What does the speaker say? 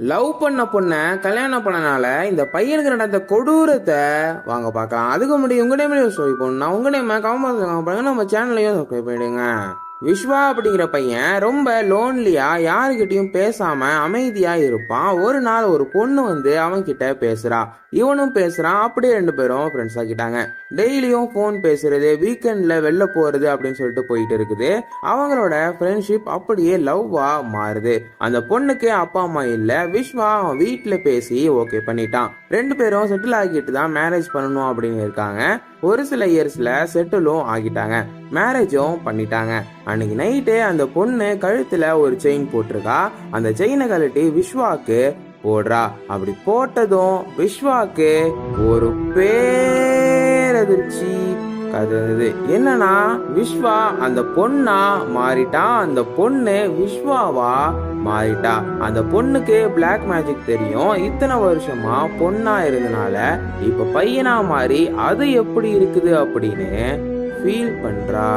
Love பண்ண பொண்ணை கல்யாணம் பண்ணனால இந்த பையனுக்கு நடந்த கொடூரத்தை வாங்க பார்க்கலாம். அதுக்கு முன்னாடி உங்க நேம் சொல்லி போகணும் நான் உங்க நேம் கமெண்ட் பண்ணுங்க. நம்ம சேனலையும் சப்ஸ்கிரைப் பண்ணிடுங்க. விஸ்வா அப்படிங்கிற பையன் ரொம்ப லோன்லியாக யாருக்கிட்டையும் பேசாமல் அமைதியாக இருப்பான். ஒரு நாள் ஒரு பொண்ணு வந்து அவன் பேசுகிறா இவனும் பேசுகிறான் அப்படியே ரெண்டு பேரும் ஃப்ரெண்ட்ஸ் ஆக்கிட்டாங்க. டெய்லியும் ஃபோன் பேசுறது வீக்கெண்டில் வெளில போகிறது அப்படின்னு சொல்லிட்டு போயிட்டு இருக்குது. அவங்களோட ஃப்ரெண்ட்ஷிப் அப்படியே லவ்வாக மாறுது. அந்த பொண்ணுக்கு அப்பா அம்மா இல்லை. விஸ்வா அவன் வீட்டில் பேசி ஓகே பண்ணிட்டான். ரெண்டு பேரும் செட்டில் ஆகிட்டு தான் மேரேஜ் பண்ணணும் அப்படின்னு இருக்காங்க. ஒரு சில இயர்ஸில் செட்டிலும் ஆகிட்டாங்க. மேரேஜும் பண்ணிட்டாங்க. அன்னைக்கு நைட்டு அந்த பொண்ணு கழுத்தில் ஒரு செயின் போட்டிருக்கா. அந்த செயினை கழட்டி விஸ்வாக்கு போடுறா. அப்படி போட்டதும் விஸ்வாக்கு ஒரு பேரதிர்ச்சி. இருந்தது என்னன்னா விஸ்வா அந்த பொண்ணா மாறிட்டா அந்த பொண்ணு விஸ்வாவா மாறிட்டா. அந்த பொண்ணுக்கு பிளாக் மேஜிக் தெரியும். இத்தனை வருஷமா பொண்ணா இருந்தனால இப்ப பையனா மாறி அது எப்படி இருக்குது அப்படின்னு ஃபீல் பண்றா.